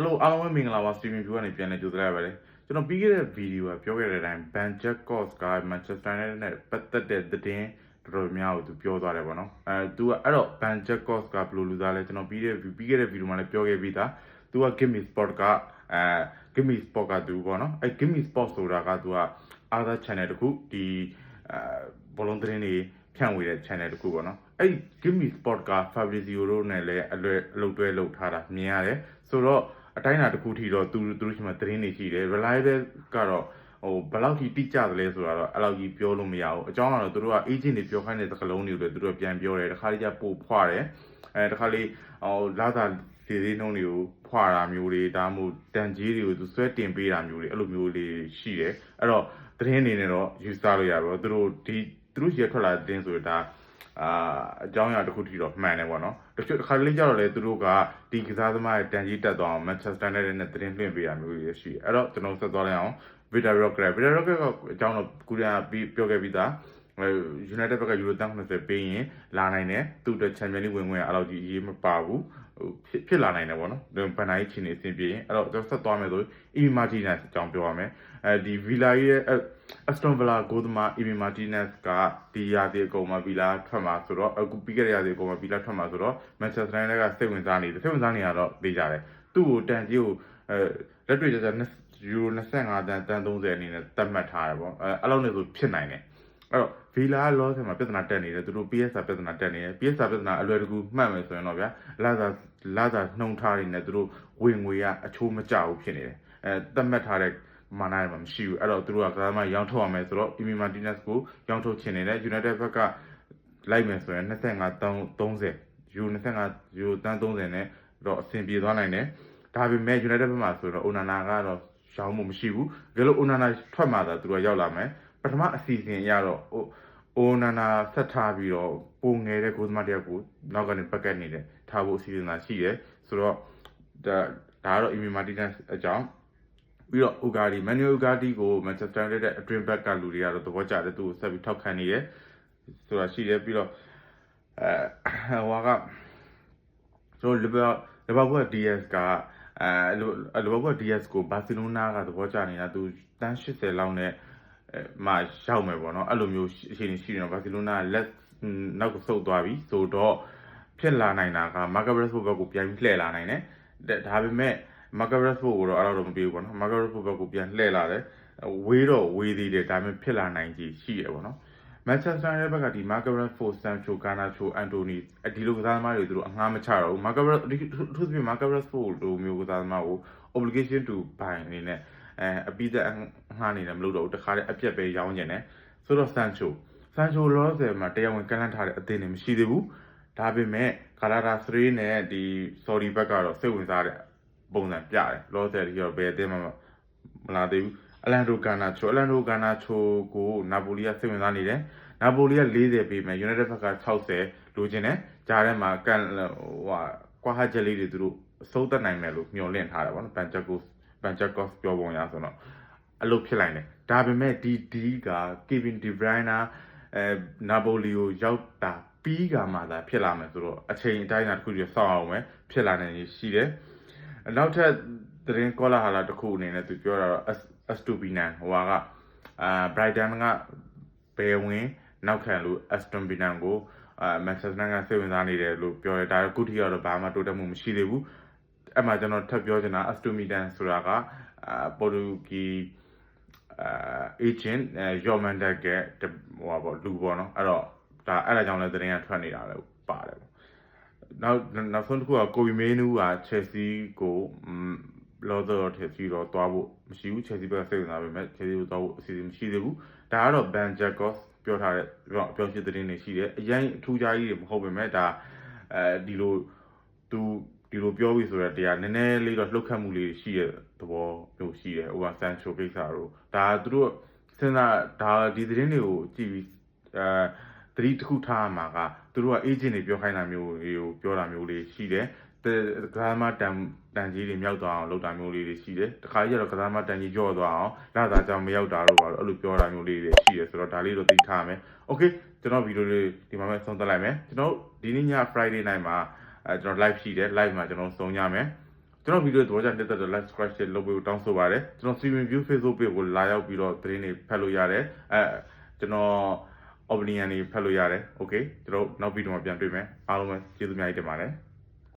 Hello အားလုံးပဲမင်္ဂလာပါ streaming view ကနေပြန်လည်ကြိုဆိုလိုက်ရပါတယ်ကျွန်တော်ပြီးခဲ့တဲ့ဗီဒီယိုကပြောခဲ့တဲ့အတိုင်း Van Jacobs က Manchester United နဲ့ပတ်သက်တဲ့သတင်းတော်တော်များများကိုသူပြောသွားတယ်ပေါ့နော်အဲသူကအဲ့တော့ Van Jacobs ကဘယ်လိုလူသားလဲကျွန်တော်ပြီးတဲ့ပြီးခဲ့တဲ့ဗီဒီယိုမှာလည်းပြောခဲ့ပြီးသားသူက Give Me Sport ကအဲ Give Me Sport ကသူပေါ့နော်အဲ Give Me Sport ဆိုတာကသူက other channel တခုဒီအဲဘောလုံးသတင်းတွေဖြန့်ဝေတဲ့ channel တခုပေါ့နော်အဲ့ Give Me Sport က Fabrizio တို့နဲ့လည်းအလွယ်အလုပ်တွဲလုပ်ထားတာမြင်ရတယ်ဆိုတော့ အတိုင်းအတာတစ်ခုထိတော့သူသူတို့ရှိမှသတင်းတွေရှိတယ် reliable ကတော့ဟိုဘယ်လောက်ထိတိကျသလဲဆိုတာတော့အဲ့လောက်ကြီးပြောလို့မရဘူးအကြောင်းကတော့သူတို့က agent တွေပြောခိုင်းတဲ့သကလုံးတွေကိုလည်းသူတို့ပြန်ပြောတယ်တစ်ခါလေးကျပို့ဖွာတယ်အဲတစ်ခါလေးဟိုလာသာစီစီနှုံးတွေကိုဖွာတာမျိုးတွေဒါမှမဟုတ်တန်ကြီးတွေကိုသူဆွဲတင်ပေးတာမျိုးတွေအဲ့လိုမျိုးလေးရှိတယ်အဲ့တော့သတင်းအနေနဲ့တော့ user လို့ရပါတော့သူတို့ဒီသူတို့ရှယ်ထွက်လာတဲ့သတင်းဆိုတော့ဒါ အာအကြောင်းအရာတစ်ခုထိတော့မှန်တယ်ပေါ့နော်တချို့တစ်ခါတလေကျတော့လေသူတို့ကဒီကစားသမားရဲ့တန်ကြီးတက်သွားအောင် Manchester United နဲ့သတင်းလွှင့်ပေးတာမျိုးတွေရှိတယ်အဲ့တော့ကျွန်တော်ဆက်သွားလိုက်အောင် Victor Rocker Victor Rocker ကအကြောင်းတော့ကုရီးယားပြီးပြောခဲ့ပြီးသားအဲ United ဘက်ကယူရိုတန်း90ပေးရင်လာနိုင်တယ်သူ့အတွက် Champions League ဝင်ဝင်အဲ့လောက်ကြီးအရေးမပါဘူးဟိုဖြစ်ဖြစ်လာနိုင်တယ်ပေါ့နော်ဘန်နိုင်ချင်းနေအဆင်ပြေရင်အဲ့တော့ကျွန်တော်ဆက်သွားမယ်ဆို Emi Martinez အကြောင်းပြောရမယ်အဲဒီ Villa ရဲ့ Aston Villa ဂိုးသမား Emi Martinez ကဒီရာသီအကုန်မှာ Villa ထွက်မှာဆိုတော့အခုပြီးခဲ့တဲ့ရာသီအကုန်မှာ Villa ထွက်မှာဆိုတော့ Manchester United ကစိတ်ဝင်စားနေတယ်စိတ်ဝင်စားနေရတော့ပေးကြတယ်သူ့ကိုတန်ကြီးကိုအဲလက်တွေ့ကျကျယူရို25တန်တန်30အနေနဲ့သတ်မှတ်ထားတယ်ပေါ့အဲအဲ့လောက်နေဆိုဖြစ်နိုင်တယ်အဲ့တော့ Villa လောဆယ်မှာပြဿနာတက်နေတယ်သူတို့ PSR ပြဿနာတက်နေတယ် PSR ပြဿနာအလွယ်တကူမှတ်မယ်ဆိုရင်တော့ဗျာလာသာလာသာနှုံထားနေတယ်သူတို့ဝင်ငွေကအချိုးမကျဘူးဖြစ်နေတယ်အဲသတ်မှတ်ထားတဲ့မာနာတွေမှာမရှိဘူးအဲ့တော့သူတို့ကကစားမရောင်းထုတ်ရမယ်ဆိုတော့ Emi Martinez ကိုရောင်းထုတ်ချင်နေတယ် United ဘက်ကလိုက်မယ်ဆိုရင်25 30ယူ25ယူတန်း30နဲ့တော့အဆင်ပြေသွားနိုင်တယ်ဒါပေမဲ့ United ဘက်မှာဆိုတော့ Onana ကတော့ရောင်းမှုမရှိဘူးဒါလို့ Onana ထွက်မှသာသူတို့ကရောက်လာမယ် ပထမအစီအစဉ်အရတော့ဟို Onana ဆက်ထားပြီးတော့ပုံငယ်တဲ့ကိုသမားတယောက်ကိုနောက်ကနေဘက်ကက်နေတယ်ထားဖို့အစီအစဉ်သာရှိတယ်ဆိုတော့ဒါဒါကတော့ Emi Martinez အကြောင်းပြီးတော့ Ugarte Manuel Ugarte ကို Manchester United အတွင်းဘက်ကလူတွေကတော့သဘောကျတယ်သူ့ကိုဆက်ပြီးထောက်ခံနေတယ်ဆိုတာရှိတယ်ပြီးတော့အဲဟိုကဆိုလီဗာလီဗာပူး DS ကအဲလီဗာပူး DS ကိုဘာစီလိုနာကသဘောကျနေတာသူတန်း80လောက်နဲ့အဲ မှရောက်မယ်ပေါ့နော်အဲ့လိုမျိုးအခြေအနေရှိနေတော့ဘာစီလိုနာလက်နောက်ကိုဆုတ်သွားပြီဆိုတော့ဖြစ်လာနိုင်တာကမာကာဘရက်စ်ဘက်ကိုပြန်ပြီးလှည့်လာနိုင်တယ်ဒါပေမဲ့မာကာဘရက်စ်ဘက်ကိုတော့အဲ့လိုတော့မပြေဘူးပေါ့နော်မာကာဘရက်စ်ဘက်ကိုပြန်လှည့်လာတယ်ဝေးတော့ဝေးသေးတယ်ဒါပေမဲ့ဖြစ်လာနိုင်ကြီးရှိရပေါ့နော်မန်ချက်စတာရဲ့ဘက်ကဒီမာကာဘရက်ဖို့ဆန်ချိုကာနာချိုအန်တိုနီဒီလိုကစားသမားတွေသူတို့အငှားမချတော့ဘူးမာကာဘရက်အထူးသဖြင့်မာကာဘရက်ဖို့လိုမျိုးကစားသမားကို obligation to buy အနေနဲ့အဲအပိသက်အ ငှားနေတယ်မလို့တော့ဘူးတခါတည်းအပြက်ပဲရောင်းကျင်တယ်ဆိုတော့ဆန်ချိုဆန်ချိုလောဆယ်မှာတရားဝင်ကန့်လန့်ထားတဲ့အသင်းတွေမရှိသေးဘူးဒါပေမဲ့ကာလာတာ3နဲ့ဒီ sorry ဘက်ကတော့စိတ်ဝင်စားတဲ့ပုံစံပြတယ်လောဆယ်ဒီတော့ဘယ်အသင်းမှမလာသေးဘူးအလန်ဒိုကာနာချိုအလန်ဒိုကာနာချိုကိုနာပိုလီကစိတ်ဝင်စားနေတယ်နာပိုလီက40ပေးမယ် United ဘက်က60လိုချင်တယ်ဂျားထဲမှာကန်ဟိုဟာကွာဟာချက်လေးတွေသူတို့အစိုးသက်နိုင်မယ်လို့မျှော်လင့်ထားတယ်ဗောနော်ဘန်ချက်ကိုဘန်ချက်ကော့ပြောပုံရဆိုတော့ အလုပ်ဖြစ်လိုက်တယ်ဒါပေမဲ့ဒီဒီက Kevin De Bruyne အဲနာပိုလီကိုရောက်တာပြီးကမှသာဖြစ်လာမယ်ဆိုတော့အချိန်အတိုင်းအတာတစ်ခုကြီးစောင့်အောင်ပဲဖြစ်လာနိုင်ရှိတယ်နောက်ထပ်သတင်းကောလာဟာလာတစ်ခုအနေနဲ့သူပြောတာတော့ Astupinan ဟိုကအာ Brighton ကဘယ်ဝင်နောက်ခံလို့ Aston Villa ကိုအာမန်ချက်စတာကစိတ်ဝင်စားနေတယ်လို့ပြောတယ်ဒါကုတီကတော့ဘာမှတိုးတက်မှုမရှိသေးဘူးအဲ့မှာကျွန်တော်ထပ်ပြောချင်တာ Aston Villa ဆိုတာကအာပေါ်တူဂီအာ agent ယော်မန်ဒက်ကဟိုပါပေါ့လူပေါ့နော်အဲ့တော့ဒါအဲ့ဒါကြောင့်လည်းသတင်းကထွက်နေတာပဲပါတယ်ပေါ့နောက်နောက်ဆုံးတစ်ခုကကိုဘီမေနူးက Chelsea ကိုလောတော့ထက်စီတော့တွားဖို့မရှိဘူး Chelsea ဘက်ကစိတ်ဝင်စားပေမဲ့ Chelsea ကိုတွားဖို့အစီအစဉ်မရှိသေးဘူးဒါကတော့ Ben Jacobs ပြောထားတဲ့ပြောရှိတဲ့သတင်းတွေရှိတယ်အရင်အထူးခြားကြီးတွေမဟုတ်ပေမဲ့ဒါအဲဒီလိုသူ ဒီလိုပြောပြီဆိုတော့တရားနည်းနည်းလေးတော့လှုပ်ခတ်မှုလေးရှိတဲ့သဘောမျိုးရှိတယ်။ဟိုကဆန်ချိုကိစ္စတို့ဒါသူတို့စဉ်းစားဒါဒီသတင်းတွေကိုကြည့်ပြီးအဲသတိတစ်ခုထားရမှာကသူတို့က agent တွေပြောခိုင်းတာမျိုးတွေကိုပြောတာမျိုးလေးရှိတယ်။ကစားမတန်တန်ကြီးတွေမြောက်သွားအောင်လုပ်တာမျိုးလေးတွေရှိတယ်။တခါကြီးကတော့ကစားမတန်ကြီးကြော့သွားအောင်လာတာကြောင့်မရောက်တာတို့ပါတော့အဲ့လိုပြောတာမျိုးလေးတွေရှိတယ်ဆိုတော့ဒါလေးတော့သိထားမယ်။ Okay ကျွန်တော်ဗီဒီယိုလေးဒီမှာပဲဆုံးသက်လိုက်မယ်။ကျွန်တော်ဒီနေ့ည Friday night မှာ အဲကျွန်တော် live ရှိတယ် live မှာကျွန်တော်စုံကြမယ်ကျွန်တော်ဗီဒီယိုသဘောကျတဲ့တဲ့ like subscribe share လုပ်ပေးဖို့တောင်းဆိုပါတယ်ကျွန်တော် streaming view Facebook page ကိုလာရောက်ပြီးတော့သတင်းတွေဖတ်လို့ရတယ်အဲကျွန်တော် opinion တွေဖတ်လို့ရတယ် okay ကျွန်တော်နောက်ဗီဒီယိုမှာပြန်တွေ့မယ်အားလုံးပဲကျေးဇူးများကြီးတင်ပါတယ်